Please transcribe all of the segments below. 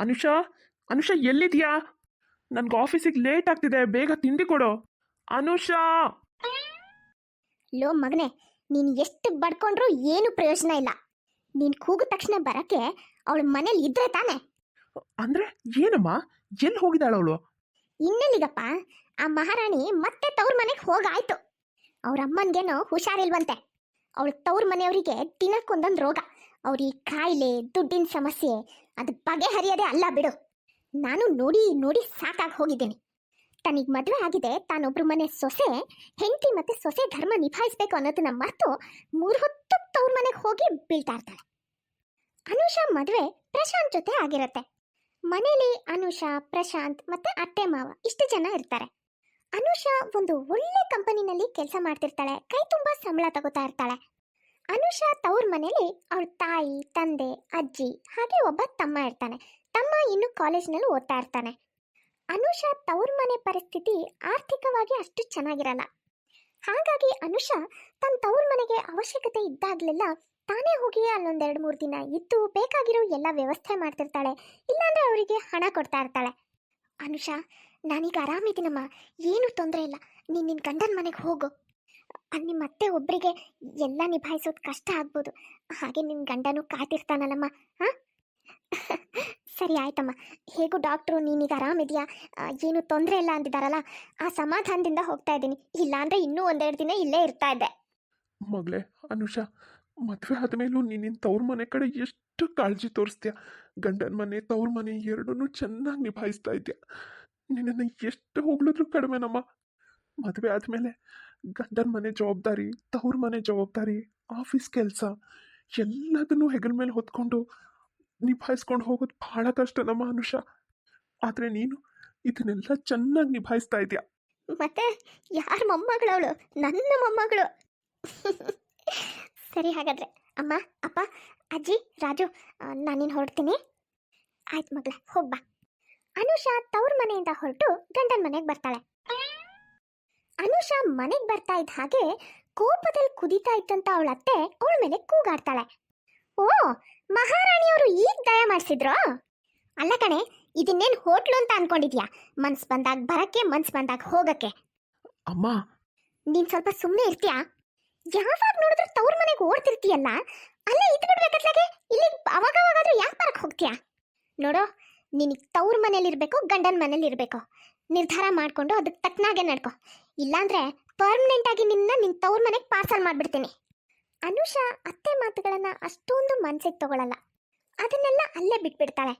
ಅನುಷಾ ಅನುಷಾ ಎಲ್ಲಿದ್ಯಾ? ನನಗೆ ಆಫೀಸಿಗೆ ಲೇಟ್ ಆಗ್ತಿದೆ ಬೇಗ ತಿಂಡಿ ಕೊಡು. ಅನುಷಾ! ಲೋ ಮಗನೆ ನೀನು ಎಷ್ಟು ಬಡ್ಕೊಂಡ್ರು ಏನು ಪ್ರಯೋಜನ ಇಲ್ಲ. ನೀನು ಕೂಗಿದ ತಕ್ಷಣ ಬರಕ್ಕೆ ಅವಳ ಮನೇಲಿ ಇದ್ರೆ ತಾನೆ? ಅಂದ್ರೆ ಏನಮ್ಮ? ಎಲ್ಲಿ ಹೋಗಿದ್ದಾಳ ಅವಳು? ಇನ್ನೆಲ್ಲಿಗಪ್ಪ? ಆ ಮಹಾರಾಣಿ ಮತ್ತೆ ತವ್ರ ಮನೆಗೆ ಹೋಗಾಯ್ತು. ಅವ್ರ ಅಮ್ಮನ್ಗೇನೋ ಹುಷಾರಿಲ್ವಂತೆ. ಅವಳ ತವ್ರ ಮನೆಯವರಿಗೆ ದಿನಕ್ಕೊಂದೊಂದು ರೋಗ. ಅವ್ರಿಗೆ ಕಾಯಿಲೆ, ದುಡ್ಡಿನ ಸಮಸ್ಯೆ, ಅದು ಬಗೆಹರಿಯೋದೇ ಅಲ್ಲ ಬಿಡು. ನಾನು ನೋಡಿ ನೋಡಿ ಸಾಕಾಗಿ ಹೋಗಿದ್ದೀನಿ. ತನಿಗ್ ಮದುವೆ ಆಗಿದೆ, ತಾನೊಬ್ರು ಮನೆ ಸೊಸೆ, ಹೆಂಡತಿ ಮತ್ತೆ ಸೊಸೆ ಧರ್ಮ ನಿಭಾಯಿಸ್ಬೇಕು ಅನ್ನೋದನ್ನ ಮರೆತು ಮೂರು ಹೊತ್ತು ತವ್ರ ಮನೆಗೆ ಹೋಗಿ ಬೀಳ್ತಾ ಇರ್ತಾಳೆ. ಅನುಷಾ ಮದುವೆ ಪ್ರಶಾಂತ್ ಜೊತೆ ಆಗಿರತ್ತೆ. ಮನೇಲಿ ಅನುಷಾ, ಪ್ರಶಾಂತ್ ಮತ್ತೆ ಅತ್ತೆ, ಮಾವ ಇಷ್ಟು ಜನ ಇರ್ತಾರೆ. ಅನುಷಾ ಒಂದು ಒಳ್ಳೆ ಕಂಪನಿನಲ್ಲಿ ಕೆಲಸ ಮಾಡ್ತಿರ್ತಾಳೆ, ಕೈ ತುಂಬಾ ಸಂಬಳ ತಗೋತಾ ಇರ್ತಾಳೆ. ಅನುಷಾ ತವ್ರ ಮನೇಲಿ ಅವಳ ತಾಯಿ, ತಂದೆ, ಅಜ್ಜಿ ಹಾಗೆ ಒಬ್ಬ ತಮ್ಮ ಇರ್ತಾನೆ. ತಮ್ಮ ಇನ್ನು ಕಾಲೇಜ್ನಲ್ಲಿ ಓದ್ತಾ ಇರ್ತಾನೆ. ಅನುಷಾ ತವ್ರ ಮನೆ ಪರಿಸ್ಥಿತಿ ಆರ್ಥಿಕವಾಗಿ ಅಷ್ಟು ಚೆನ್ನಾಗಿರಲ್ಲ. ಹಾಗಾಗಿ ಅನುಷಾ ತನ್ನ ತವ್ರ ಮನೆಗೆ ಅವಶ್ಯಕತೆ ಇದ್ದಾಗಲೆಲ್ಲ ತಾನೇ ಹೋಗಿ ಅಲ್ಲೊಂದೆರಡು ಮೂರು ದಿನ ಇದ್ದು ಬೇಕಾಗಿರೋ ಎಲ್ಲ ವ್ಯವಸ್ಥೆ ಮಾಡ್ತಿರ್ತಾಳೆ. ಇಲ್ಲಾಂದ್ರೆ ಅವರಿಗೆ ಹಣ ಕೊಡ್ತಾ ಇರ್ತಾಳೆ. ಅನುಷಾ, ನಾನೀಗ ಆರಾಮಿದ್ದೀನಮ್ಮ. ಏನು ತೊಂದರೆ ಇಲ್ಲ. ನೀನು ನಿನ್ನ ಗಂಡನ ಮನೆಗೆ ಹೋಗು. ಅದ್ ಮತ್ತೆ ಅತ್ತೆ ಒಬ್ಬರಿಗೆ ಎಲ್ಲ ನಿಭಾಯಿಸೋದು ಕಷ್ಟ ಆಗ್ಬೋದು. ಹಾಗೆ ನಿನ್ನ ಗಂಡನೂ ಕಾತಿರ್ತಾನಲ್ಲಮ್ಮ ಹಾಂ? ಸರಿ ಆಯ್ತಮ್ಮ. ಹೇಗೂ ಡಾಕ್ಟ್ರು, ನೀನೀಗ ಆರಾಮಿದೆಯಾ? ಏನು ತೊಂದರೆ ಇಲ್ಲ ಅಂದಿದ್ದಾರಲ್ಲ? ಆ ಸಮಾಧಾನದಿಂದ ಹೋಗ್ತಾ ಇದ್ದೀನಿ. ಇಲ್ಲಾಂದ್ರೆ ಇನ್ನೂ ಒಂದೆರಡು ದಿನ ಇಲ್ಲೇ ಇರ್ತಾ ಇದ್ದೆ. ಮಗಳೇ, ಅನುಷಾ, ಮದುವೆ ಆದಮೇಲೂ ನೀನಿನ್ ತವ್ರ ಮನೆ ಕಡೆ ಎಷ್ಟು ಕಾಳಜಿ ತೋರಿಸ್ತೀಯ? ಗಂಡನ ಮನೆ, ತವ್ರ ಮನೆ ಎರಡನ್ನೂ ಚೆನ್ನಾಗಿ ನಿಭಾಯಿಸ್ತಾ ಇದ್ದೀಯ ನಿನ್ನನ್ನು ಎಷ್ಟು ಹೊಗಳಿದ್ರು ಕಡಿಮೆನಮ್ಮ. ಮದುವೆ ಆದಮೇಲೆ ಗಂಡನ ಮನೆ ಜವಾಬ್ದಾರಿ, ತವ್ರ ಮನೆ ಜವಾಬ್ದಾರಿ ಆಫೀಸ್ ಕೆಲಸ, ಎಲ್ಲದನ್ನು ಹೆಗಲ ಮೇಲೆ ಹೊತ್ಕೊಂಡು ನಿಭಾಯಿಸ್ಕೊಂಡು ಹೋಗೋದು ಭಾಳ ಕಷ್ಟ ನಮ್ಮ ಅನುಷ. ಆದರೆ ನೀನು ಇದನ್ನೆಲ್ಲ ಚೆನ್ನಾಗಿ ನಿಭಾಯಿಸ್ತಾ ಇದೆಯಾ? ಮತ್ತೆ ಯಾರ ಮೊಮ್ಮಗಳವಳು? ನನ್ನ ಮೊಮ್ಮಗಳು. ಸರಿ ಹಾಗಾದ್ರೆ. ಅಮ್ಮ, ಅಪ್ಪ, ಅಜ್ಜಿ, ರಾಜು ನಾನಿನ್ ಹೊರಡ್ತೀನಿ. ಆಯ್ತು ಮಗಳ ಹೋಗ್ಬಾ ಅನುಷಾ ತವ್ರ ಮನೆಯಿಂದ ಹೊರಟು ಗಂಡನ ಮನೆಗೆ ಬರ್ತಾಳೆ. ಅನುಷಾ ಮನೆಗೆ ಬರ್ತಾ ಇದ್ದ ಹಾಗೆ ಕೋಪದಲ್ಲಿ ಕುದೀತಾ ಇದ್ದಂತ ಅವಳ ಅತ್ತೆ ಅವಳ ಮೇಲೆ ಕೂಗಾಡ್ತಾಳೆ. ಓ ಮಹಾರಾಣಿಯವರು ಈಗ ದಯ ಮಾಡಿಸಿದ್ರು? ಅಲ್ಲ ಕಣೆ ಇದನ್ನೇನು ಹೋಟ್ಲು ಅಂತ ಅನ್ಕೊಂಡಿದ್ಯಾ? ಮನ್ಸ್ ಬಂದಾಗ ಬರಕ್ಕೆ ಮನ್ಸ್ ಬಂದಾಗ ಹೋಗಕ್ಕೆ. ಅಮ್ಮ. ನೀನ್ ಸ್ವಲ್ಪ ಸುಮ್ಮನೆ ಇರ್ತೀಯಾ? ಯಾವಾಗ ನೋಡಿದ್ರು ತವ್ರ ಮನೆಗೆ ಓಡ್ತಿರ್ತೀಯಲ್ಲ? ಅಲ್ಲೇ ಇದ್ ಬಿಡ್ಬೇಕತ್ಲಾಗೆ ಇಲ್ಲಿ ಅವಾಗ ಅವಾಗಾದ್ರೂ ಯಾಕೆ ಬರಕ್ ಹೋಗ್ತೀಯಾ? ನೋಡೋ ನಿನಗೆ ತವ್ರ ಮನೇಲಿ ಇರ್ಬೇಕು ಗಂಡನ ಮನೇಲಿ ಇರ್ಬೇಕು ನಿರ್ಧಾರ ಮಾಡ್ಕೊಂಡು ಅದಕ್ಕೆ ತಕ್ಕನಾಗೆ ನಡ್ಕೊ. ಇಲ್ಲಾಂದ್ರೆ ಪರ್ಮನೆಂಟ್ ಆಗಿ ನಿನ್ನ ನಿನ್ ತವ್ರ ಮನೆಗೆ ಪಾರ್ಸಲ್ ಮಾಡ್ಬಿಡ್ತೀನಿ. ಅನುಷಾ ಅತ್ತೆ ಮಾತುಗಳನ್ನ ಅಷ್ಟೊಂದು ಮನ್ಸಿಗೆ ತಗೊಳಲ್ಲ. ಅದನ್ನೆಲ್ಲ ಅಲ್ಲೇ ಬಿಟ್ಬಿಡ್ತಾಳೆ.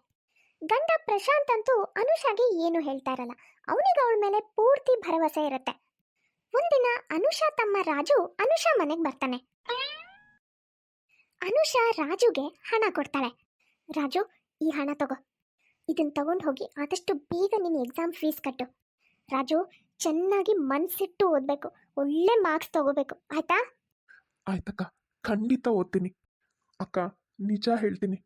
ಗಂಡ ಪ್ರಶಾಂತ್ ಅಂತೂ ಅನುಷಾಗೆ ಏನು ಹೇಳ್ತಾ ಇರಲ್ಲ. ಅವನಿಗೆ ಅವಳ ಮೇಲೆ ಪೂರ್ತಿ ಭರವಸೆ ಇರುತ್ತೆ. ಒಂದಿನ ಅನುಷಾ ತಮ್ಮ ರಾಜು ಅನುಷಾ ಮನೆಗೆ ಬರ್ತಾನೆ. ಅನುಷಾ ರಾಜುಗೆ ಹಣ ಕೊಡ್ತಾಳೆ. ರಾಜು, ಈ ಹಣ ತಗೋ. ಇದನ್ನ ತಗೊಂಡು ಹೋಗಿ ಆದಷ್ಟು ಬೇಗ ನಿನ್ನ ಎಕ್ಸಾಮ್ ಫೀಸ್ ಕಟ್ಟು. ರಾಜು ಚೆನ್ನಾಗಿ ಮನಸಿಟ್ಟು ಓದಬೇಕು. ಒಳ್ಳೆ ಮಾರ್ಕ್ಸ್ ತಗೋಬೇಕು. ಆಯ್ತಾ? ಆಯ್ತಕ್ಕ. ಖಂಡಿತ ಓದ್ತೀನಿ. ಅಕ್ಕ ನಿಜ ಹೇಳ್ತೀನಿ.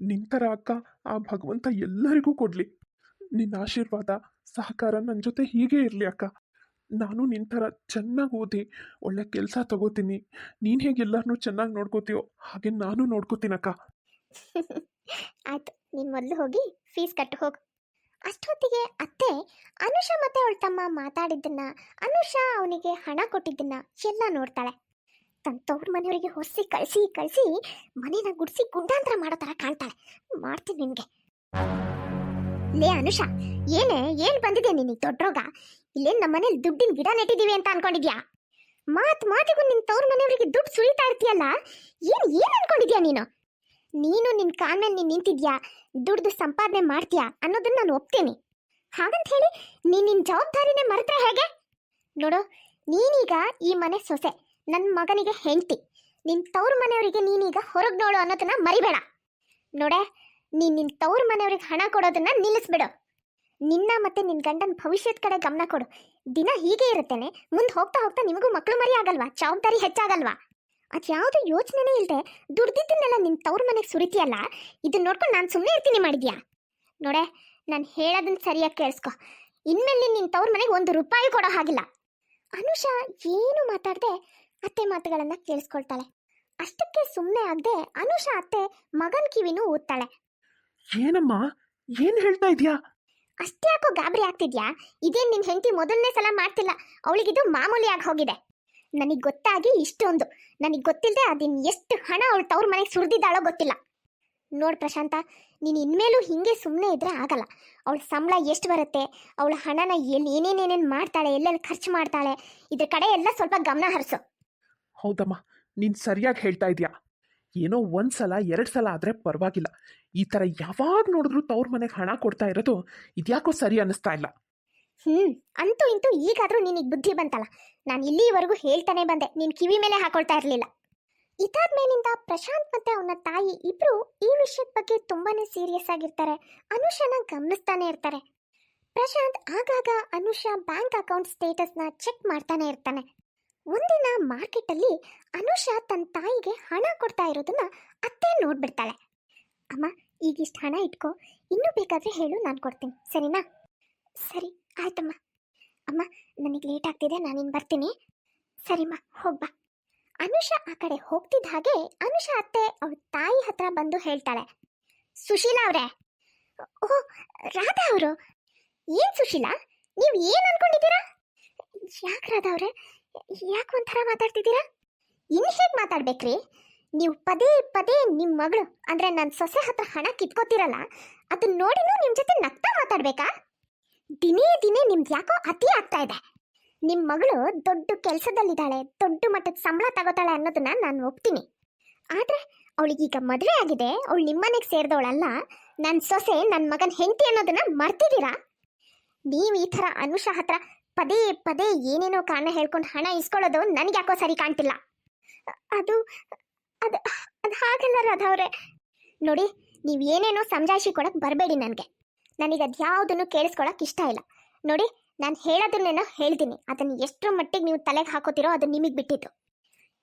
ನಿನ್ನ ಥರ ಅಕ್ಕ ಆ ಭಗವಂತ ಎಲ್ಲರಿಗೂ ಕೊಡ್ಲಿ. ನಿನ್ನ ಆಶೀರ್ವಾದ ಸಹಕಾರ ನನ್ನ ಜೊತೆ ಹೀಗೆ ಇರಲಿ ಅಕ್ಕ. ನಾನು ನಿನ್ನ ಥರ ಚೆನ್ನಾಗಿ ಓದಿ ಒಳ್ಳೆ ಕೆಲಸ ತಗೋತೀನಿ. ನೀನು ಹೇಗೆ ಎಲ್ಲರನ್ನೂ ಚೆನ್ನಾಗಿ ನೋಡ್ಕೋತೀಯೋ ಹಾಗೆ ನಾನು ನೋಡ್ಕೋತೀನಕ್ಕ ಆಯ್ತು. ನೀನು ಮೊದಲು ಹೋಗಿ ಫೀಸ್ ಕಟ್ಟು ಹೋಗು. ಅಷ್ಟೊತ್ತಿಗೆ ಅತ್ತೆ ಅನುಷಾ ಮತ್ತೆ ಅವಳ ತಮ್ಮ ಮಾತಾಡಿದ್ದನ್ನ ಅನುಷಾ ಅವನಿಗೆ ಹಣ ಕೊಟ್ಟಿದ್ದನ್ನ ಎಲ್ಲ ನೋಡ್ತಾಳೆ. ತನ್ನ ತವ್ರ ಮನೆಯವರಿಗೆ ಹೊಸಿ ಕಳಿಸಿ ಕಳಿಸಿ ಮನೇನ ಗುಡಿಸಿ ಗುಂಡಾಂತರ ಮಾಡೋ ಥರ ಕಾಣ್ತಾಳೆ. ಮಾಡ್ತೀನಿ ನಿನಗೆ. ಲೇ ಅನುಷಾ, ಏನೇ, ಏನ್ ಬಂದಿದೆ ನಿನಗೆ ದೊಡ್ಡ ರೋಗ? ಇಲ್ಲೇನ್ ನಮ್ಮ ಮನೇಲಿ ದುಡ್ಡಿನ ಗಿಡ ನೆಟ್ಟಿದೀವಿ ಅಂತ ಅನ್ಕೊಂಡಿದ್ಯಾ? ಮಾತ್ ಮಾತಿಗೂ ನಿನ್ ತವ್ರ ಮನೆಯವರಿಗೆ ದುಡ್ಡು ಸುರಿತಾ ಇರ್ತೀಯಲ್ಲ, ಏನ್ ಏನ್ ಅನ್ಕೊಂಡಿದ್ಯಾ ನೀನು? ನೀನು ನಿನ್ನ ಕಾಲ್ ನೀನ್ ನಿಂತಿದ್ಯಾ? ದುಡ್ದು ಸಂಪಾದನೆ ಮಾಡ್ತೀಯಾ? ಅನ್ನೋದನ್ನ ನಾನು ಒಪ್ತೀನಿ. ಹಾಗಂತ ಹೇಳಿ, ನೀನು ನಿನ್ನ ಜವಾಬ್ದಾರಿನೇ ಮರೆತ್ರೆ ಹೇಗೆ? ನೋಡು, ನೀನೀಗ ಈ ಮನೆ ಸೊಸೆ ನನ್ನ ಮಗನಿಗೆ ಹೆಂಡತಿ. ನಿನ್ನ ತವ್ರ ಮನೆಯವರಿಗೆ ನೀನೀಗ ಹೊರಗೆ ನೋಡು ಅನ್ನೋದನ್ನ ಮರಿಬೇಡ. ನೋಡೆ, ನೀನು ನಿನ್ನ ತವ್ರ ಮನೆಯವ್ರಿಗೆ ಹಣ ಕೊಡೋದನ್ನ ನಿಲ್ಲಿಸ್ಬಿಡು. ನಿನ್ನ ಮತ್ತೆ ನಿನ್ನ ಗಂಡನ ಭವಿಷ್ಯದ ಕಡೆ ಗಮನ ಕೊಡು. ದಿನ ಹೀಗೆ ಇರುತ್ತೇನೆ, ಮುಂದೆ ಹೋಗ್ತಾ ಹೋಗ್ತಾ ನಿಮಗೂ ಮಕ್ಕಳು ಮರಿ ಆಗಲ್ವಾ? ಜವಾಬ್ದಾರಿ ಹೆಚ್ಚಾಗಲ್ವಾ? ಅದ್ಯಾವುದು ಯೋಚನೆನೇ ಇಲ್ಲದೆ ದುಡ್ದಿದ್ದನ್ನೆಲ್ಲ ನಿನ್ ತವ್ರ ಮನೆಗೆ ಸುರಿತೀಯಲ್ಲ? ಇದನ್ನ ನೋಡ್ಕೊಂಡು ನಾನು ಸುಮ್ಮನೆ ಇರ್ತೀನಿ ಮಾಡಿದ್ಯಾ? ನೋಡೆ ನಾನು ಹೇಳೋದನ್ನ ಸರಿಯಾಗಿ ಕೇಳಿಸ್ಕೊ. ಇನ್ಮೇಲೆ ನಿನ್ ತವ್ರ ಮನೆಗೆ ಒಂದು ರೂಪಾಯಿ ಕೊಡೋ ಹಾಗಿಲ್ಲ. ಅನುಷಾ ಏನು ಮಾತಾಡದೆ ಅತ್ತೆ ಮಾತುಗಳನ್ನ ಕೇಳಿಸ್ಕೊಳ್ತಾಳೆ. ಅಷ್ಟಕ್ಕೆ ಸುಮ್ಮನೆ ಆಗದೆ ಅನುಷಾ ಅತ್ತೆ ಮಗನ್ ಕಿವಿನೂ ಊದ್ತಾಳೆ. ಏನಮ್ಮ? ಏನ್ ಹೇಳ್ತಾ ಇದೀಯಾ? ಅಷ್ಟ್ಯಾಕೋ ಗಾಬರಿ ಆಗ್ತಿದ್ಯಾ? ಇದೇನ್ ನಿನ್ ಹೆಂಡತಿ ಮೊದಲನೇ ಸಲ ಮಾಡ್ತಿಲ್ಲ? ಅವಳಿಗಿದು ಮಾಮೂಲಿ ಆಗಿ ಹೋಗಿದೆ. ನನಗೆ ಗೊತ್ತಾಗಿ ಇಷ್ಟೊಂದು. ನನಗೆ ಗೊತ್ತಿಲ್ಲದೆ ಅದಿನ್ ಎಷ್ಟು ಹಣ ಅವಳು ತವ್ರ ಮನೆಗೆ ಸುರಿದಿದ್ದಾಳೋ ಗೊತ್ತಿಲ್ಲ. ನೋಡ್ ಪ್ರಶಾಂತ, ನೀನು ಇನ್ಮೇಲೂ ಹಿಂಗೆ ಸುಮ್ಮನೆ ಇದ್ರೆ ಆಗಲ್ಲ. ಅವಳ ಸಂಬಳ ಎಷ್ಟು ಬರುತ್ತೆ, ಅವಳ ಹಣನ ಎಲ್ಲಿ ಏನೇನೇನೇನು ಮಾಡ್ತಾಳೆ ಎಲ್ಲೆಲ್ಲಿ ಖರ್ಚು ಮಾಡ್ತಾಳೆ, ಇದ್ರ ಕಡೆ ಎಲ್ಲ ಸ್ವಲ್ಪ ಗಮನ ಹರಿಸು. ಹೌದಮ್ಮ, ನೀನು ಸರಿಯಾಗಿ ಹೇಳ್ತಾ ಇದೀಯಾ? ಏನೋ ಒಂದ್ಸಲ ಸಲ, ಎರಡು ಸಲ ಆದರೆ ಪರವಾಗಿಲ್ಲ. ಈ ಥರ ಯಾವಾಗ ನೋಡಿದ್ರು ತವ್ರ ಮನೆಗೆ ಹಣ ಕೊಡ್ತಾ ಇರೋದು ಇದ್ಯಾಕೋ ಸರಿ ಅನ್ನಿಸ್ತಾ ಇಲ್ಲ. ಹ್ಮ್, ಅಂತೂ ಇಂತೂ ಈಗಾದ್ರೂ ನಿನಗೆ ಬುದ್ಧಿ ಬಂತಲ್ಲ? ನಾನು ಇಲ್ಲಿವರೆಗೂ ಹೇಳ್ತಾನೆ ಬಂದೆ, ನೀನ್ ಕಿವಿ ಮೇಲೆ ಹಾಕೊಳ್ತಾ ಇರ್ಲಿಲ್ಲ. ಇದಾದ್ಮೇಲಿಂದ ಪ್ರಶಾಂತ್ ಮತ್ತೆ ಅವನ ತಾಯಿ ಇಬ್ರು ಈ ವಿಷಯದ ಬಗ್ಗೆ ತುಂಬಾನೇ ಸೀರಿಯಸ್ ಆಗಿರ್ತಾರೆ. ಅನುಷನ ಗಮನಿಸ್ತಾನೆ ಇರ್ತಾರೆ. ಪ್ರಶಾಂತ್ ಆಗಾಗ ಅನುಷಾ ಬ್ಯಾಂಕ್ ಅಕೌಂಟ್ ಸ್ಟೇಟಸ್ನ ಚೆಕ್ ಮಾಡ್ತಾನೆ ಇರ್ತಾನೆ. ಒಂದಿನ ಮಾರ್ಕೆಟ್ ಅಲ್ಲಿ ಅನುಷಾ ತನ್ನ ತಾಯಿಗೆ ಹಣ ಕೊಡ್ತಾ ಇರೋದನ್ನ ಅತ್ತೆ ನೋಡ್ಬಿಡ್ತಾಳೆ. ಅಮ್ಮ, ಈಗಿಷ್ಟು ಹಣ ಇಟ್ಕೋ, ಇನ್ನೂ ಬೇಕಾದ್ರೆ ಹೇಳು, ನಾನು ಕೊಡ್ತೀನಿ. ಸರಿನಾ? ಸರಿ. ಆಯ್ತಮ್ಮ. ಅಮ್ಮ, ನನಗೆ ಲೇಟ್ ಆಗ್ತಿದೆ, ನಾನಿನ್ ಬರ್ತೀನಿ. ಸರಿಮ್ಮ ಹೋಗ್ಬಾ ಅನುಷಾ ಆ ಕಡೆ ಹೋಗ್ತಿದ್ದ ಹಾಗೆ ಅನುಷಾ ಅತ್ತೆ ಅವ್ರ ತಾಯಿ ಹತ್ರ ಬಂದು ಹೇಳ್ತಾಳೆ. ಸುಶೀಲಾ ಅವ್ರೆ. ಓ ರಾಧಾ ಅವರು? ಏನ್ ಸುಶೀಲಾ? ನೀವು ಏನ್ ಅನ್ಕೊಂಡಿದ್ದೀರಾ? ಯಾಕೆ ರಾಧಾ ಅವ್ರೆ? ಯಾಕೆ ಒಂಥರ ಮಾತಾಡ್ತಿದ್ದೀರಾ? ಇನ್ನು ಹೇಗೆ ಮಾತಾಡ್ಬೇಕ್ರಿ? ನೀವು ಪದೇ ಪದೇ ನಿಮ್ಮ ಮಗಳು, ಅಂದ್ರೆ ನನ್ನ ಸೊಸೆ ಹತ್ರ ಹಣ ಕಿತ್ಕೋತಿರಲ್ಲ ಅದನ್ನ ನೋಡಿನೂ ನಿಮ್ಮ ಜೊತೆ ನಗ್ತಾ ಮಾತಾಡ್ಬೇಕಾ? ದಿನೇ ದಿನೇ ನಿಮ್ದು ಯಾಕೋ ಅತಿ ಆಗ್ತಾ ಇದೆ. ನಿಮ್ಮ ಮಗಳು ದೊಡ್ಡ ಕೆಲಸದಲ್ಲಿದ್ದಾಳೆ, ದೊಡ್ಡ ಮಟ್ಟದ ಸಂಬಳ ತಗೋತಾಳೆ ಅನ್ನೋದನ್ನ ನಾನು ಒಪ್ತೀನಿ. ಆದ್ರೆ ಅವಳಿಗೀಗ ಮದುವೆ ಆಗಿದೆ, ಅವಳು ನಿಮ್ಮನೆಗೆ ಸೇರಿದವಳಲ್ಲ ನನ್ನ ಸೊಸೆ ನನ್ನ ಮಗನ ಹೆಂಡತಿ ಅನ್ನೋದನ್ನ ಮರ್ತಿದ್ದೀರಾ? ನೀವು ಈ ಥರ ಅನುಷಾ ಹತ್ರ ಪದೇ ಪದೇ ಏನೇನೋ ಕಾರಣ ಹೇಳ್ಕೊಂಡು ಹಣ ಇಸ್ಕೊಳ್ಳೋದು ನನಗೆ ಯಾಕೋ ಸರಿ ಕಾಣ್ತಿಲ್ಲ. ಅದು ಅದು ಅದು ಹಾಗಲ್ಲ ರಾಧವ್ರೆ ನೋಡಿ, ನೀವು ಏನೇನೋ ಸಮಜಾಯಿಷಿ ಕೊಡಕ್ಕೆ ಬರಬೇಡಿ ನನಗೆ. ನನಗೆ ಅದು ಯಾವುದನ್ನು ಕೇಳಿಸ್ಕೊಳಕ್ ಇಷ್ಟ ಇಲ್ಲ. ನೋಡಿ, ನಾನು ಹೇಳೋದನ್ನೇನೋ ಹೇಳ್ತೀನಿ. ಅದನ್ನು ಎಷ್ಟರ ಮಟ್ಟಿಗೆ ನೀವು ತಲೆಗೆ ಹಾಕೋತಿರೋ ಅದು ನಿಮಗೆ ಬಿಟ್ಟಿತ್ತು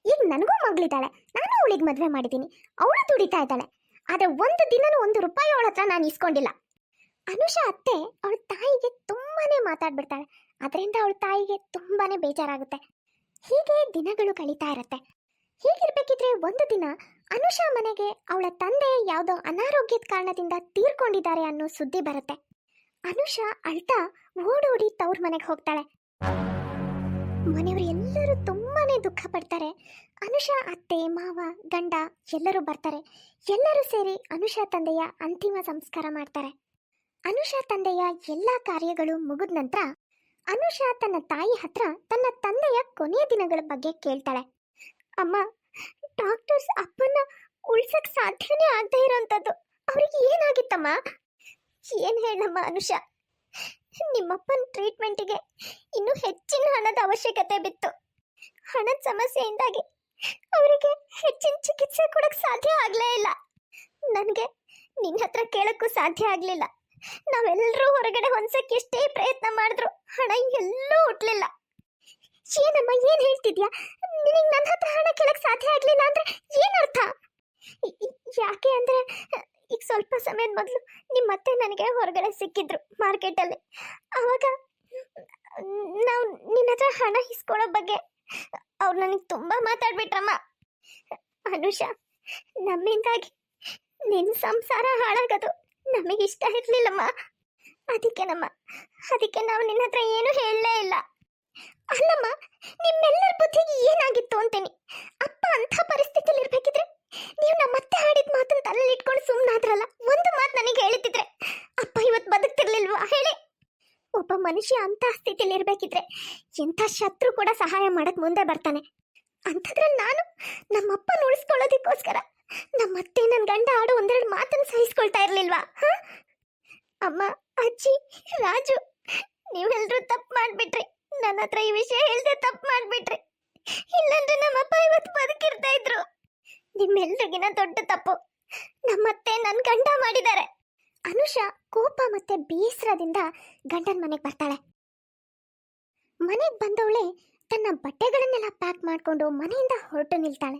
ಈಗ ನನಗೂ ಮಗಳಿದ್ದಾಳೆ. ನಾನು ಅವಳಿಗೆ ಮದುವೆ ಮಾಡಿದ್ದೀನಿ. ಅವಳು ದುಡಿತಾ ಇದ್ದಾಳೆ. ಆದರೆ ಒಂದು ದಿನನೂ ಒಂದು ರೂಪಾಯಿ ಅವಳ ಹತ್ರ ನಾನು ಇಸ್ಕೊಂಡಿಲ್ಲ. ಅನುಷಾ ಅತ್ತೆ ಅವಳ ತಾಯಿಗೆ ತುಂಬಾನೇ ಮಾತಾಡ್ಬಿಡ್ತಾಳೆ. ಅದರಿಂದ ಅವಳ ತಾಯಿಗೆ ತುಂಬಾನೇ ಬೇಜಾರಾಗುತ್ತೆ. ಹೀಗೆ ದಿನಗಳು ಕಳೀತಾ ಇರತ್ತೆ. ಹೀಗಿರ್ಬೇಕಿದ್ರೆ ಒಂದು ದಿನ ಅನುಷಾ ಮನೆಗೆ ಅವಳ ತಂದೆ ಯಾವುದೋ ಅನಾರೋಗ್ಯದ ಕಾರಣದಿಂದ ತೀರ್ಕೊಂಡಿದ್ದಾರೆ ಅನ್ನೋ ಸುದ್ದಿ ಬರುತ್ತೆ. ಅನುಷಾ ಅಳ್ತಾ ಓಡೋಡಿ ತವ್ರ ಮನೆಗೆ ಹೋಗ್ತಾಳೆ. ಮನೆಯವರು ಎಲ್ಲರೂ ತುಂಬಾನೇ ದುಃಖ ಪಡ್ತಾರೆ. ಅನುಷಾ, ಅತ್ತೆ, ಮಾವ, ಗಂಡ ಎಲ್ಲರೂ ಬರ್ತಾರೆ. ಎಲ್ಲರೂ ಸೇರಿ ಅನುಷಾ ತಂದೆಯ ಅಂತಿಮ ಸಂಸ್ಕಾರ ಮಾಡ್ತಾರೆ. ಅನುಷಾ ತಂದೆಯ ಎಲ್ಲ ಕಾರ್ಯಗಳು ಮುಗಿದ ನಂತರ ಅನುಷಾ ತನ್ನ ತಾಯಿ ಹತ್ರ ತನ್ನ ತಂದೆಯ ಕೊನೆಯ ದಿನಗಳ ಬಗ್ಗೆ ಕೇಳ್ತಾಳೆ. ಅಮ್ಮ ಡಾಕ್ಟರ್ಸ್ ಅಪ್ಪನ ಉಳ್ಸಕ್ ಸಾಧ್ಯನೇ ಆಗದೆ ಇರೋಂಥದ್ದು. ಅವ್ರಿಗೆ ಏನಾಗಿತ್ತಮ್ಮ? ಏನು ಹೇಳಮ್ಮ ಅನುಷ? ನಿಮ್ಮಪ್ಪನ ಟ್ರೀಟ್ಮೆಂಟಿಗೆ ಇನ್ನೂ ಹೆಚ್ಚಿನ ಹಣದ ಅವಶ್ಯಕತೆ ಬಿತ್ತು. ಹಣದ ಸಮಸ್ಯೆಯಿಂದಾಗಿ ಅವರಿಗೆ ಹೆಚ್ಚಿನ ಚಿಕಿತ್ಸೆ ಕೊಡಕ್ ಸಾಧ್ಯ ಆಗ್ಲೇ ಇಲ್ಲ. ನನಗೆ ನಿನ್ನ ಹತ್ರ ಕೇಳಕ್ಕೂ ಸಾಧ್ಯ ಆಗ್ಲಿಲ್ಲ. ನಾವೆಲ್ಲರೂ ಹೊರಗಡೆ ಹೊಂದಕ್ಕೆ ಎಷ್ಟೇ ಪ್ರಯತ್ನ ಮಾಡಿದ್ರು ಹಣ ಎಲ್ಲೂ ಹುಟ್ಲಿಲ್ಲ. ಏನಮ್ಮ, ಏನ್ ಹೇಳ್ತಿದ್ಯಾ? ನಿನಗೆ ನನ್ನ ಹತ್ರ ಹಣ ಕೇಳಕ್ ಸಾಧ್ಯ ಆಗ್ಲಿಲ್ಲ ಅಂದ್ರೆ ಇ- ಯಾಕೆ ಅಂದ್ರೆ, ಈಗ ಸ್ವಲ್ಪ ಸಮಯದ ಮೊದಲು ನಿಮ್ಮ ಅತ್ತೆ ನನಗೆ ಹೊರಗಡೆ ಸಿಕ್ಕಿದ್ರು ಮಾರ್ಕೆಟಲ್ಲಿ. ಅವಾಗ ನಾವು ನಿನ್ನ ಹತ್ರ ಹಣ ಇಸ್ಕೊಳ್ಳೋ ಬಗ್ಗೆ ಅವ್ರು ನನಗೆ ತುಂಬ ಮಾತಾಡ್ಬಿಟ್ರಮ್ಮ. ಅನುಷಾ, ನಮ್ಮಿಂದಾಗಿ ನಿನ್ನ ಸಂಸಾರ ಹಾಳಾಗೋದು ನಮಗೆ ಇಷ್ಟ ಇರಲಿಲ್ಲಮ್ಮ. ಅದಕ್ಕೆ ನಮ್ಮ ಅದಕ್ಕೆ ನಾವು ನಿನ್ನ ಹತ್ರ ಏನು ಹೇಳಲೇ ಇಲ್ಲ. ಅಲ್ಲಮ್ಮ ನಿಮ್ಮೆಲ್ಲರ ಬುದ್ಧಿಗೆ ಏನಾಗಿತ್ತು ಅಂತೀನಿ ಅಪ್ಪ ಅಂಥ ಪರಿಸ್ಥಿತಿಯಲ್ಲಿ ಇರ್ಬೇಕಿದ್ರೆ ನೀವು ನಮ್ಮ ಅತ್ತೆ ಆಡಿದ ಮಾತನ್ನ ತಲೆಯಲ್ಲಿ ಇಟ್ಕೊಂಡು ಸುಮ್ಮನಾದ್ರಲ್ಲ ಒಂದು ಮಾತು ನನಗೆ ಹೇಳಿದ್ರೆ ಅಪ್ಪ ಇವತ್ತು ಬದುಕ್ತಿರ್ಲಿಲ್ವಾ? ಹೇಳಿ. ಒಬ್ಬ ಮನುಷ್ಯ ಅಂತ ಸ್ಥಿತಿಯಲ್ಲಿ ಇರ್ಬೇಕಿದ್ರೆ ಎಂಥ ಶತ್ರು ಕೂಡ ಸಹಾಯ ಮಾಡಕ್ ಮುಂದೆ ಬರ್ತಾನೆ. ಅಂಥದ್ರಲ್ಲಿ ನಾನು ನಮ್ಮಪ್ಪನ ಉಳಿಸ್ಕೊಳ್ಳೋದಕ್ಕೋಸ್ಕರ ನಮ್ಮತ್ತೆ ನನ್ನ ಗಂಡ ಆಡೋ ಒಂದೆರಡು ಮಾತನ್ನ ಸಹಿಸ್ಕೊಳ್ತಾ ಇರ್ಲಿಲ್ವಾ? ಅಮ್ಮ, ಅಜ್ಜಿ, ರಾಜು ನೀವೆಲ್ಲರೂ ತಪ್ಪು ಮಾಡ್ಬಿಟ್ರಿ. ನನ್ನ ಹತ್ರ ಈ ವಿಷಯ ಹೇಳ್ದೆ ತಪ್ಪು ಮಾಡ್ಬಿಟ್ರಿ. ಇಲ್ಲಾಂದ್ರೆ ನಮ್ಮಪ್ಪ ಇವತ್ತು ಬದುಕಿರ್ತಾ ಇದ್ರು. ನಿಮ್ಮೆಲ್ರಿಗಿನ ದೊಡ್ಡ ತಪ್ಪು. ನಮ್ಮತ್ತೆ ನನ್ನ ಗಂಡ ಮಾಡಿದ್ದಾರೆ. ಅನುಷಾ ಕೋಪ ಮತ್ತೆ ಬೇಸರದಿಂದ ಗಂಡನ ಮನೆಗೆ ಬರ್ತಾಳೆ. ಮನೆಗೆ ಬಂದವಳೆ ತನ್ನ ಬಟ್ಟೆಗಳನ್ನೆಲ್ಲ ಪ್ಯಾಕ್ ಮಾಡಿಕೊಂಡು ಮನೆಯಿಂದ ಹೊರಟು ನಿಲ್ತಾಳೆ.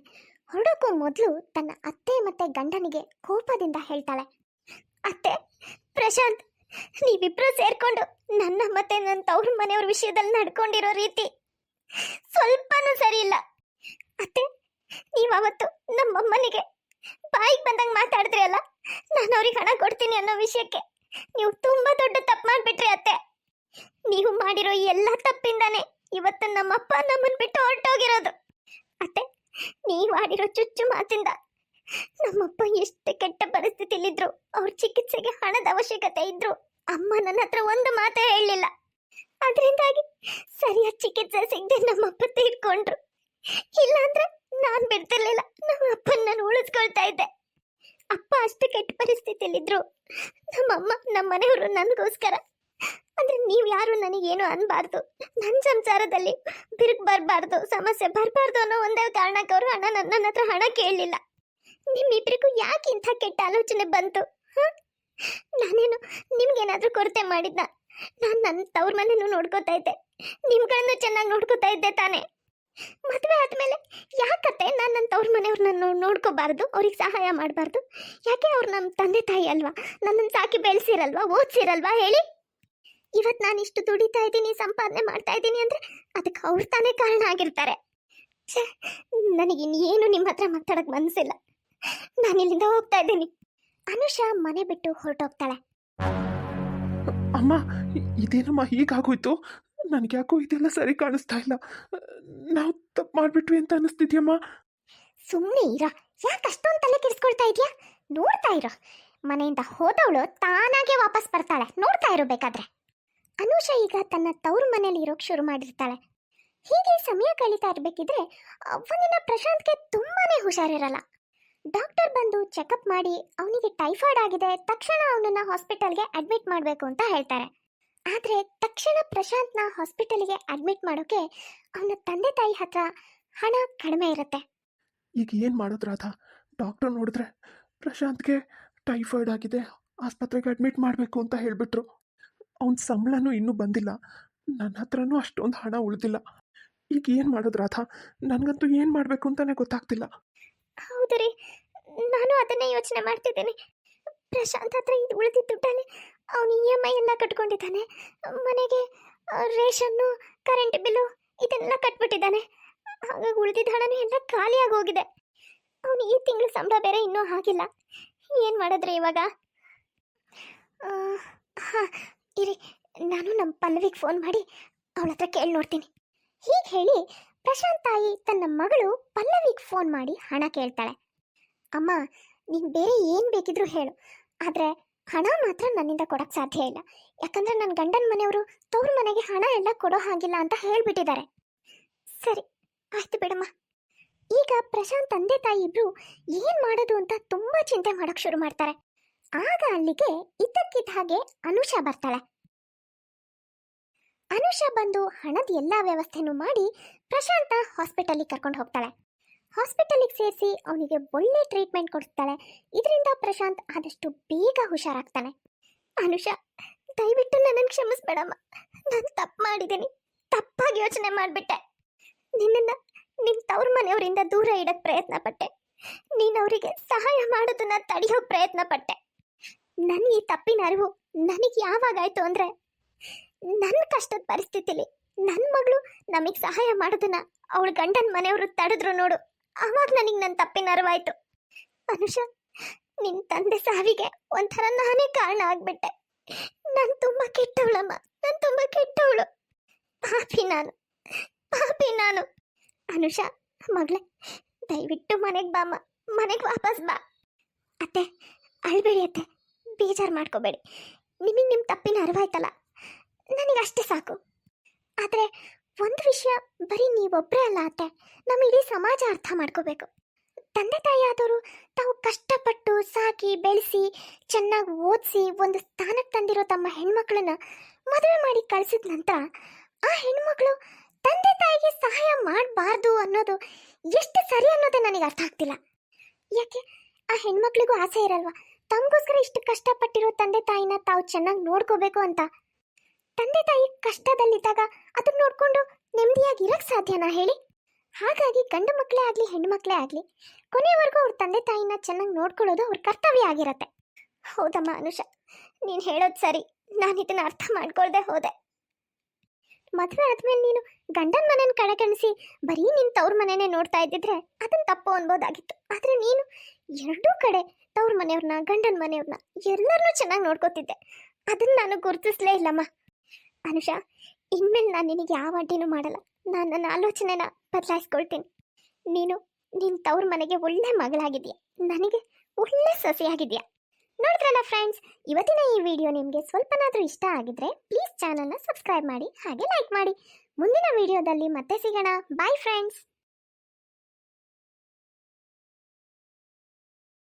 ಹೊರಡೋಕ್ಕೂ ಮೊದಲು ತನ್ನ ಅತ್ತೆ ಮತ್ತೆ ಗಂಡನಿಗೆ ಕೋಪದಿಂದ ಹೇಳ್ತಾಳೆ. ಅತ್ತೆ, ಪ್ರಶಾಂತ್ ನೀವಿಬ್ರು ಸೇರ್ಕೊಂಡು ನನ್ನ ಮತ್ತೆ ನನ್ನ ತವ್ರ ಮನೆಯವ್ರ ವಿಷಯದಲ್ಲಿ ನಡ್ಕೊಂಡಿರೋ ರೀತಿ ಸ್ವಲ್ಪನೂ ಸರಿ ಇಲ್ಲ ಅತ್ತೆ ನೀವು ನಮ್ಮಮ್ಮನಿಗೆ ಬಾಯಿಗೆ ಬಂದಂಗೆ ಮಾತಾಡಿದ್ರಿ ಅಲ್ಲ ನಾನು ಅವ್ರಿಗೆ ಹಣ ಕೊಡ್ತೀನಿ ಅನ್ನೋ ವಿಷಯಕ್ಕೆ ನೀವು ತುಂಬಾ ದೊಡ್ಡ ತಪ್ಪು ಮಾಡ್ಬಿಟ್ರಿ ಅತ್ತೆ. ನೀವು ಮಾಡಿರೋ ಎಲ್ಲ ತಪ್ಪಿಂದಾನೆ ಇವತ್ತು ನಮ್ಮಪ್ಪ ನಮ್ಮನ್ನು ಬಿಟ್ಟು ಹೊರಟೋಗಿರೋದು. ಅತ್ತೆ, ನೀವು ಆಡಿರೋ ಚುಚ್ಚು ಮಾತಿಂದ ನಮ್ಮಪ್ಪ ಎಷ್ಟು ಕೆಟ್ಟ ಪರಿಸ್ಥಿತಿಲಿದ್ರು ಅವ್ರ ಚಿಕಿತ್ಸೆಗೆ ಹಣದ ಅವಶ್ಯಕತೆ ಇದ್ರು. ಅಮ್ಮ ನನ್ನ ಹತ್ರ ಒಂದು ಮಾತೇ ಹೇಳಲಿಲ್ಲ. ಅದರಿಂದಾಗಿ ಸರಿಯಾದ ಚಿಕಿತ್ಸೆ ಸಿಗದೆ ನಮ್ಮಪ್ಪ ತೀರ್ಕೊಂಡ್ರು. ಇಲ್ಲಾಂದ್ರೆ ನಾನ್ ಬಿಡ್ತಿರ್ಲಿಲ್ಲ. ನಮ್ಮ ಅಪ್ಪನ ನಾನು ಉಳಿಸ್ಕೊಳ್ತಾ ಇದ್ದೆ. ಅಪ್ಪ ಅಷ್ಟು ಕೆಟ್ಟ ಪರಿಸ್ಥಿತಿಯಲ್ಲಿದ್ರು, ನಮ್ಮಮ್ಮ ನಮ್ಮ ಮನೆಯವರು ನನಗೋಸ್ಕರ. ಅಂದ್ರೆ ನೀವು ಯಾರು ನನಗೇನು ಅನ್ಬಾರ್ದು. ನನ್ನ ಸಂಸಾರದಲ್ಲಿ ಬಿರುಕು ಬರಬಾರ್ದು, ಸಮಸ್ಯೆ ಬರಬಾರ್ದು ಅನ್ನೋ ಒಂದೇ ಕಾರಣಕ್ಕೆ ಅವರು ಹಣ ನನ್ನ ಹತ್ರ ಹಣ ಕೇಳಲಿಲ್ಲ. ನಿಮ್ಮಿಬ್ರಿಗೂ ಯಾಕೆ ಇಂಥ ಕೆಟ್ಟ ಆಲೋಚನೆ ಬಂತು? ನಾನೇನು ನಿಮ್ಗೇನಾದರೂ ಕೊರತೆ ಮಾಡಿದ್ನ? ನಾನು ನನ್ನ ತವ್ರ ಮನೆನೂ ನೋಡ್ಕೋತಾ ಇದ್ದೆ. ನಿಮ್ಗಳನ್ನು ಚೆನ್ನಾಗಿ ನೋಡ್ಕೋತಾ ಇದ್ದೆ ತಾನೇ. ಮದುವೆ ಆದಮೇಲೆ ಯಾಕತ್ತೆ ನಾನು ನನ್ನ ತವ್ರ ಮನೆಯವ್ರನ್ನ ನೋಡ್ಕೋಬಾರ್ದು, ಅವ್ರಿಗೆ ಸಹಾಯ ಮಾಡಬಾರ್ದು? ಯಾಕೆ ಅವ್ರು ನಮ್ಮ ತಂದೆ ತಾಯಿ ಅಲ್ವಾ? ನನ್ನನ್ನು ಸಾಕಿ ಬೆಳೆಸಿರಲ್ವಾ, ಓದಿಸಿರಲ್ವಾ ಹೇಳಿ? ಇವತ್ತು ನಾನು ಇಷ್ಟು ದುಡಿತಾ ಇದ್ದೀನಿ, ಸಂಪಾದನೆ ಮಾಡ್ತಾ ಇದ್ದೀನಿ ಅಂದ್ರೆ ಅದಕ್ಕೆ ಅವ್ರು ತಾನೇ ಕಾರಣ ಆಗಿರ್ತಾರೆ. ಛೇ ನನಗೆ ಏನು ನಿಮ್ಮ ಹತ್ರ ಮಾತಾಡಕ್ ಮನಸ್ಸಿಲ್ಲ ನಾನು ಇಲ್ಲಿಂದ ಹೋಗ್ತಾ ಇದ್ದೀನಿ. ಅನುಷಾ ಮನೆ ಬಿಟ್ಟು ಹೊರಟೋಗ್ತಾಳೆ. ಅಮ್ಮ ಇದೇನಮ್ಮ ಹೀಗಾಗೋಯ್ತು? ನನಗೆ ಯಾಕೋ ಇದೆಲ್ಲ ಸರಿ ಕಾಣಿಸ್ತಾ ಇಲ್ಲ. ನಾವು ತಪ್ಪು ಮಾಡ್ಬಿಟ್ವಿ ಅಂತ ಅನಿಸ್ತಿದ್ಯಮ್ಮ? ಸುಮ್ಮನೆ ಇರ. ಯಾಕೆ ಅಷ್ಟೊಂದು ತಲೆ ಕೆಡಿಸ್ಕೊಳ್ತಾ ಇದೆಯಾ? ನೋಡ್ತಾ ಇರೋ. ಮನೆಯಿಂದ ಹೋದವಳು ತಾನಾಗೆ ವಾಪಸ್ ಬರ್ತಾಳೆ. ನೋಡ್ತಾ ಇರು ಬೇಕಾದ್ರೆ. ಅನುಷಾ ಈಗ ತನ್ನ ತವ್ರ ಮನೇಲಿ ಇರೋಕೆ ಶುರು ಮಾಡಿರ್ತಾಳೆ. ಹೀಗೆ ಸಮಯ ಕಳೀತಾ ಇರಬೇಕಿದ್ರೆ ಅವನಿನ ಪ್ರಶಾಂತ್ಗೆ ತುಂಬಾನೇ ಹುಷಾರಿರಲ್ಲ. ಡಾಕ್ಟರ್ ಬಂದು ಚೆಕಪ್ ಮಾಡಿ ಅವನಿಗೆ ಟೈಫಾಯ್ಡ್ ಆಗಿದೆ, ತಕ್ಷಣ ಅವನನ್ನ ಹಾಸ್ಪಿಟಲ್ಗೆ ಅಡ್ಮಿಟ್ ಮಾಡಬೇಕು ಅಂತ ಹೇಳ್ತಾರೆ. ಆದರೆ ತಕ್ಷಣ ಪ್ರಶಾಂತ್ನ ಹಾಸ್ಪಿಟಲ್ಗೆ ಅಡ್ಮಿಟ್ ಮಾಡೋಕೆ ಅವನ ತಂದೆ ತಾಯಿ ಹತ್ರ ಹಣ ಕಡಿಮೆ ಇರುತ್ತೆ. ಈಗ ಏನು ಮಾಡೋದು ರಾಧಾ? ಡಾಕ್ಟರ್ ನೋಡಿದ್ರೆ ಪ್ರಶಾಂತ್ಗೆ ಟೈಫಾಯ್ಡ್ ಆಗಿದೆ, ಆಸ್ಪತ್ರೆಗೆ ಅಡ್ಮಿಟ್ ಮಾಡಬೇಕು ಅಂತ ಹೇಳಿಬಿಟ್ರು. ಅವನ ಸಂಬಳನೂ ಇನ್ನೂ ಬಂದಿಲ್ಲ ನನ್ನ ಹತ್ರನೂ ಅಷ್ಟೊಂದು ಹಣ ಉಳಿದಿಲ್ಲ. ಈಗ ಏನು ಮಾಡೋದು ರಾಧಾ? ನನಗಂತೂ ಏನು ಮಾಡಬೇಕು ಅಂತಲೇ ಗೊತ್ತಾಗ್ತಿಲ್ಲ. ಹೌದು ರೀ. ನಾನು ಅದನ್ನೇ ಯೋಚನೆ ಮಾಡ್ತಿದ್ದೇನೆ. ಪ್ರಶಾಂತ್ ಹತ್ರ ಇದು ಉಳಿದಿದ್ದು ದುಡ್ಡಲ್ಲಿ ಅವನು ಇ ಎಂ ಐ ಎಲ್ಲ ಕಟ್ಕೊಂಡಿದ್ದಾನೆ. ಮನೆಗೆ ರೇಷನ್ನು ಕರೆಂಟ್ ಬಿಲ್ಲು ಇದೆಲ್ಲ ಕಟ್ಬಿಟ್ಟಿದ್ದಾನೆ. ಹಾಗಾಗಿ ಉಳಿದಿದ್ದ ಹಣನೂ ಎಲ್ಲ ಖಾಲಿಯಾಗಿ ಹೋಗಿದೆ. ಅವನು ಈ ತಿಂಗಳು ಸಂಬಳ ಬೇರೆ ಇನ್ನೂ ಆಗಿಲ್ಲ ಏನು ಮಾಡಿದ್ರೆ ಇವಾಗ? ಹಾಂ, ಇರಿ, ನಾನು ನಮ್ಮ ಪಲ್ಲವಿಗೆ ಫೋನ್ ಮಾಡಿ ಅವಳ ಹತ್ರ ಕೇಳಿ ನೋಡ್ತೀನಿ. ಹೀಗೆ ಹೇಳಿ ಪ್ರಶಾಂತ್ ತಾಯಿ ತನ್ನ ಮಗಳು ಪಲ್ಲವಿಗೆ ಫೋನ್ ಮಾಡಿ ಹಣ ಕೇಳ್ತಾಳೆ. ಅಮ್ಮ, ನೀನು ಬೇರೆ ಏನು ಬೇಕಿದ್ರೂ ಹೇಳು. ಆದರೆ ಹಣ ಮಾತ್ರ ನನ್ನಿಂದ ಕೊಡಕ್ಕೆ ಸಾಧ್ಯ ಇಲ್ಲ. ಯಾಕಂದ್ರೆ ನನ್ನ ಗಂಡನ ಮನೆಯವರು ತವ್ರ ಮನೆಗೆ ಹಣ ಎಲ್ಲ ಕೊಡೋ ಹಾಗಿಲ್ಲ ಅಂತ ಹೇಳಿಬಿಟ್ಟಿದ್ದಾರೆ. ಸರಿ, ಆಯ್ತು ಬಿಡಮ್ಮ. ಈಗ ಪ್ರಶಾಂತ್ ತಂದೆ ತಾಯಿ ಇಬ್ರು ಏನು ಮಾಡೋದು ಅಂತ ತುಂಬ ಚಿಂತೆ ಮಾಡೋಕ್ಕೆ ಶುರು ಮಾಡ್ತಾರೆ. ಆಗ ಅಲ್ಲಿಗೆ ಇದ್ದಕ್ಕಿದ್ದ ಹಾಗೆ ಅನುಷಾ ಬರ್ತಾಳೆ. ಅನುಷಾ ಬಂದು ಹಣದ ಎಲ್ಲ ವ್ಯವಸ್ಥೆನೂ ಮಾಡಿ ಪ್ರಶಾಂತ ಹಾಸ್ಪಿಟಲಿಗೆ ಕರ್ಕೊಂಡು ಹೋಗ್ತಾಳೆ. ಹಾಸ್ಪಿಟಲಿಗೆ ಸೇರಿಸಿ ಅವನಿಗೆ ಒಳ್ಳೆ ಟ್ರೀಟ್ಮೆಂಟ್ ಕೊಡಿಸ್ತಾಳೆ. ಇದರಿಂದ ಪ್ರಶಾಂತ್ ಆದಷ್ಟು ಬೇಗ ಹುಷಾರಾಗ್ತಾನೆ. ಅನುಷಾ, ದಯವಿಟ್ಟು ನನ್ನನ್ನು ಕ್ಷಮಿಸ್ಬೇಡಮ್ಮ. ನಾನು ತಪ್ಪು ಮಾಡಿದ್ದೀನಿ ತಪ್ಪಾಗಿ ಯೋಚನೆ ಮಾಡಿಬಿಟ್ಟೆ. ನಿನ್ನನ್ನು ನಿನ್ನ ತವ್ರ ಮನೆಯವರಿಂದ ದೂರ ಇಡಕ್ಕೆ ಪ್ರಯತ್ನ ಪಟ್ಟೆ ನೀನು ಅವರಿಗೆ ಸಹಾಯ ಮಾಡೋದನ್ನ ತಡೆಯೋಕೆ ಪ್ರಯತ್ನ ಪಟ್ಟೆ ನನ್ನ ಈ ತಪ್ಪಿನ ಅರಿವು ನನಗೆ ಯಾವಾಗಾಯ್ತು ಅಂದರೆ ನನ್ನ ಕಷ್ಟದ ಪರಿಸ್ಥಿತಿಲಿ ನನ್ನ ಮಗಳು ನಮಗೆ ಸಹಾಯ ಮಾಡೋದನ್ನ ಅವಳ ಗಂಡನ ಮನೆಯವರು ತಡೆದ್ರು ನೋಡು. ಅವಾಗ ನನಗೆ ನನ್ನ ತಪ್ಪಿನ ಅರಿವಾಯ್ತು ಅನುಷಾ ನಿನ್ನ ತಂದೆ ಸಾವಿಗೆ ಒಂಥರ ನಾನೇ ಕಾರಣ ಆಗ್ಬಿಟ್ಟೆ. ನಾನು ತುಂಬ ಕೆಟ್ಟವಳಮ್ಮ, ನಾನು ತುಂಬ ಕೆಟ್ಟವಳು. ಪಾಪಿ ನಾನು ಪಾಪಿ ನಾನು. ಅನುಷ, ಮಗಳೇ, ದಯವಿಟ್ಟು ಮನೆಗೆ ಬಾಮ್ಮ, ಮನೆಗೆ ವಾಪಸ್ ಬಾ. ಅತ್ತೆ, ಅಳ್ಬೇಡಿ ಅತ್ತೆ, ಬೇಜಾರು ಮಾಡ್ಕೋಬೇಡಿ. ನಿಮಗೆ ನಿಮ್ಮ ತಪ್ಪಿನ ಅರಿವಾಯ್ತಲ್ಲ. ನನಗೆ ಅಷ್ಟೇ ಸಾಕು. ಆದರೆ ಒಂದು ವಿಷಯ ಬರೀ ನೀವೊಬ್ಬರೇ ಅಲ್ಲ ಅತ್ತೆ. ನಮ್ಮ ಇಡೀ ಸಮಾಜ ಅರ್ಥ ಮಾಡ್ಕೋಬೇಕು. ತಂದೆ ತಾಯಿ ಆದವರು ತಾವು ಕಷ್ಟಪಟ್ಟು ಸಾಕಿ, ಬೆಳೆಸಿ, ಚೆನ್ನಾಗಿ ಓದಿಸಿ ಒಂದು ಸ್ಥಾನಕ್ಕೆ ತಂದಿರೋ ತಮ್ಮ ಹೆಣ್ಮಕ್ಳನ್ನ ಮದುವೆ ಮಾಡಿ ಕಳಿಸಿದ ನಂತರ ಆ ಹೆಣ್ಮಕ್ಳು ತಂದೆ ತಾಯಿಗೆ ಸಹಾಯ ಮಾಡಬಾರ್ದು ಅನ್ನೋದು ಎಷ್ಟು ಸರಿ ಅನ್ನೋದೇ ನನಗೆ ಅರ್ಥ ಆಗ್ತಿಲ್ಲ. ಯಾಕೆ? ಆ ಹೆಣ್ಮಕ್ಳಿಗೂ ಆಸೆ ಇರಲ್ವಾ? ತಮಗೋಸ್ಕರ ಇಷ್ಟು ಕಷ್ಟಪಟ್ಟಿರೋ ತಂದೆ ತಾಯಿನ ತಾವು ಚೆನ್ನಾಗಿ ನೋಡ್ಕೋಬೇಕು ಅಂತ. ತಂದೆ ತಾಯಿ ಕಷ್ಟದಲ್ಲಿದ್ದಾಗ ಅದನ್ನ ನೋಡ್ಕೊಂಡು ನೆಮ್ಮದಿಯಾಗಿ ಇರಕ್ ಸಾಧ್ಯನಾ ಹೇಳಿ? ಹಾಗಾಗಿ ಗಂಡು ಮಕ್ಕಳೇ ಆಗಲಿ, ಹೆಣ್ಣು ಮಕ್ಕಳೇ ಆಗಲಿ ಕೊನೆಯವರೆಗೂ ಅವ್ರ ತಂದೆ ತಾಯಿನ ಚೆನ್ನಾಗಿ ನೋಡ್ಕೊಳ್ಳೋದು ಅವ್ರ ಕರ್ತವ್ಯ ಆಗಿರತ್ತೆ. ಹೌದಮ್ಮ ಅನುಷ, ನೀನು ಹೇಳೋದು ಸರಿ. ನಾನು ಇದನ್ನ ಅರ್ಥ ಮಾಡ್ಕೊಳ್ದೆ ಹೋದೆ. ಮದುವೆ ಆದ್ಮೇಲೆ ನೀನು ಗಂಡನ ಮನೆನ ಕಡೆಗಣಿಸಿ ಬರೀ ನಿನ್ನ ತವ್ರ ಮನೆನೇ ನೋಡ್ತಾ ಇದ್ದಿದ್ರೆ ಅದನ್ನ ತಪ್ಪು ಅನ್ಬೋದಾಗಿತ್ತು. ಆದರೆ ನೀನು ಎರಡೂ ಕಡೆ ತವ್ರ ಮನೆಯವ್ರನ್ನ ಗಂಡನ ಮನೆಯವ್ರನ್ನ ಎಲ್ಲರನ್ನೂ ಚೆನ್ನಾಗಿ ನೋಡ್ಕೋತಿದ್ದೆ. ಅದನ್ನ ನಾನು ಗುರುತಿಸ್ಲೇ ಇಲ್ಲಮ್ಮ. ಅನುಷಾ, ಇನ್ಮೇಲೆ ನಾನು ನಿನಗೆ ಯಾವ ಅಡ್ಡಿನೂ ಮಾಡಲ್ಲ. ನಾನು ನನ್ನ ಆಲೋಚನೆನ ಬದಲಾಯಿಸ್ಕೊಳ್ತೀನಿ. ನೀನು ನಿನ್ನ ತವ್ರ ಮನೆಗೆ ಒಳ್ಳೆ ಮಗಳಾಗಿದೆಯಾ ನನಗೆ ಒಳ್ಳೆ ಸೊಸೆಯಾಗಿದೆಯಾ ನೋಡಿದ್ರಲ್ಲ ಫ್ರೆಂಡ್ಸ್, ಇವತ್ತಿನ ಈ ವಿಡಿಯೋ ನಿಮಗೆ ಸ್ವಲ್ಪನಾದರೂ ಇಷ್ಟ ಆಗಿದ್ರೆ ಪ್ಲೀಸ್ ಚಾನಲ್ನ ಸಬ್ಸ್ಕ್ರೈಬ್ ಮಾಡಿ ಹಾಗೆ ಲೈಕ್ ಮಾಡಿ. ಮುಂದಿನ ವಿಡಿಯೋದಲ್ಲಿ ಮತ್ತೆ ಸಿಗೋಣ. Bye friends.